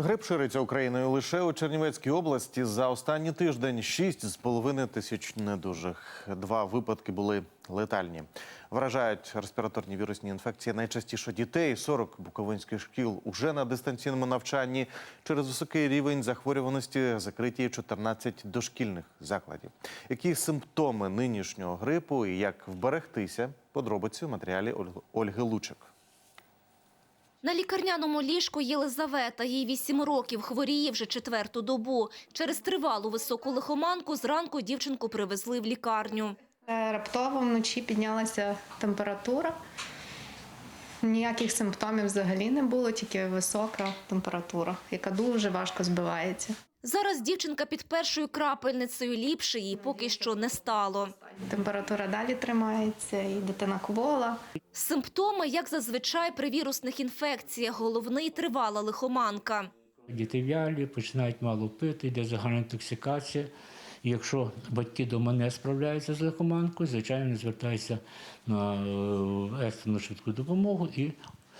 Грип шириться Україною лише у Чернівецькій області. За останній тиждень шість з половиною тисяч недужих. Два випадки були летальні. Вражають респіраторні вірусні інфекції найчастіше дітей. 40 буковинських шкіл уже на дистанційному навчанні. Через високий рівень захворюваності закриті 14 дошкільних закладів. Які симптоми нинішнього грипу і як вберегтися? Подробиці в матеріалі Ольг- Ольги Лучик. На лікарняному ліжку Єлизавета. Їй 8 років, хворіє вже четверту добу. Через тривалу високу лихоманку зранку дівчинку привезли в лікарню. Е, Раптово вночі піднялася температура. Ніяких симптомів взагалі не було, тільки висока температура, яка дуже важко збивається. Зараз дівчинка під першою крапельницею ліпше їй поки що не стало. Температура далі тримається, і дитина квола. Симптоми, як зазвичай при вірусних інфекціях, головний тривала лихоманка. Діти вялі, починають мало пити, йде загальна інтоксикація. І якщо батьки дома не справляються з лихоманкою, звичайно, звертаються на е, екстрену швидку допомогу і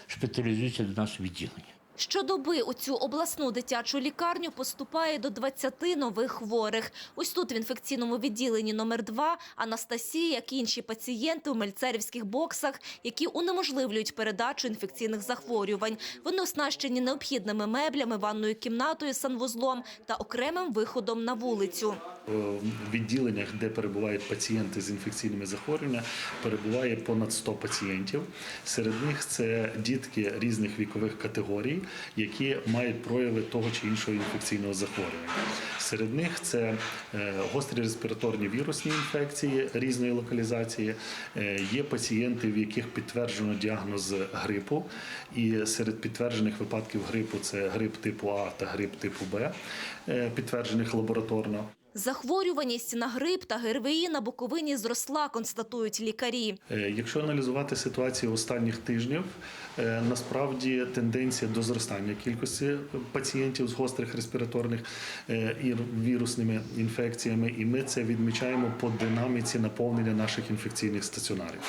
шпиталізуються до нас у відділення. Щодоби у цю обласну дитячу лікарню поступає до 20 нових хворих. Ось тут в інфекційному відділенні номер 2 Анастасія, як і інші пацієнти у мельцерівських боксах, які унеможливлюють передачу інфекційних захворювань. Вони оснащені необхідними меблями, ванною кімнатою, санвузлом та окремим виходом на вулицю. В відділеннях, де перебувають пацієнти з інфекційними захворюваннями, перебуває понад 100 пацієнтів. Серед них це дітки різних вікових категорій, які мають прояви того чи іншого інфекційного захворювання. Серед них це е, гострі респіраторні вірусні інфекції різної локалізації. Е, Є пацієнти, в яких підтверджено діагноз грипу, і серед підтверджених випадків грипу це грип типу А та грип типу Б, е, підтверджених лабораторно. Захворюваність на грип та ГРВІ на Буковині зросла, констатують лікарі. Е, Якщо аналізувати ситуацію останніх тижнів, е, насправді тенденція до зростання кількості пацієнтів з гострих респіраторних е, і вірусними інфекціями, і ми це відмічаємо по динаміці наповнення наших інфекційних стаціонарів.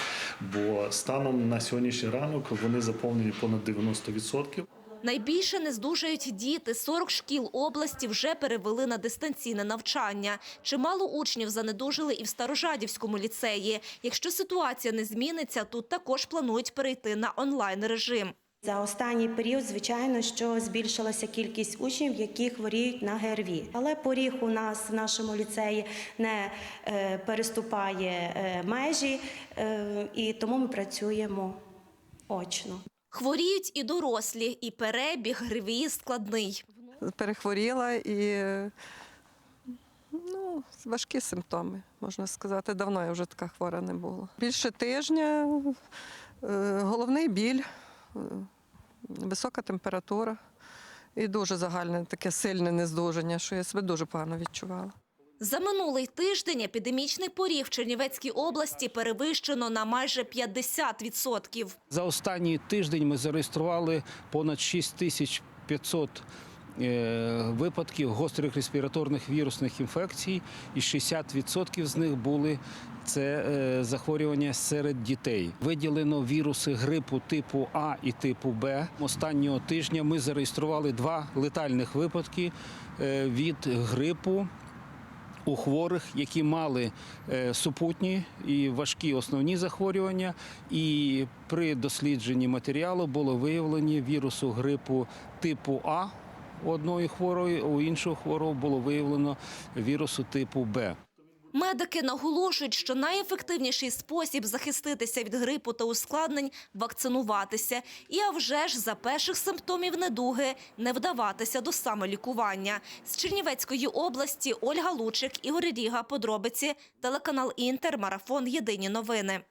Бо станом на сьогоднішній ранок вони заповнені понад 90%. Найбільше не здужають діти. 40 шкіл області вже перевели на дистанційне навчання. Чимало учнів занедужили і в Старожадівському ліцеї. Якщо ситуація не зміниться, тут також планують перейти на онлайн-режим. За останній період, звичайно, що збільшилася кількість учнів, які хворіють на ГРВІ. Але поріг у нас в нашому ліцеї не е, переступає е, межі, е, і тому ми працюємо очно. Хворіють і дорослі, і перебіг ГРВІ складний. перехворіла і ну, важкі симптоми, можна сказати. Давно я вже така хвора не була. Більше тижня, е, головний біль, е, висока температура і дуже загальне таке сильне нездужання, що я себе дуже погано відчувала. За минулий тиждень епідемічний поріг в Чернівецькій області перевищено на майже 50%. За останній тиждень ми зареєстрували понад 6500 е, випадків гострих респіраторних вірусних інфекцій, і 60% з них були це е, захворювання серед дітей. Виділено віруси грипу типу А і типу Б. Останнього тижня ми зареєстрували два летальних випадки е, від грипу у хворих, які мали е, супутні і важкі основні захворювання. І при дослідженні матеріалу було виявлені вірусу грипу типу А у одної хворої, у іншого хворого було виявлено вірусу типу Б. Медики наголошують, що найефективніший спосіб захиститися від грипу та ускладнень – вакцинуватися. І а вже ж за перших симптомів недуги не вдаватися до самолікування. З Чернівецької області Ольга Лучик, Ігор Ріга, подробиці, телеканал Інтер, марафон «Єдині новини».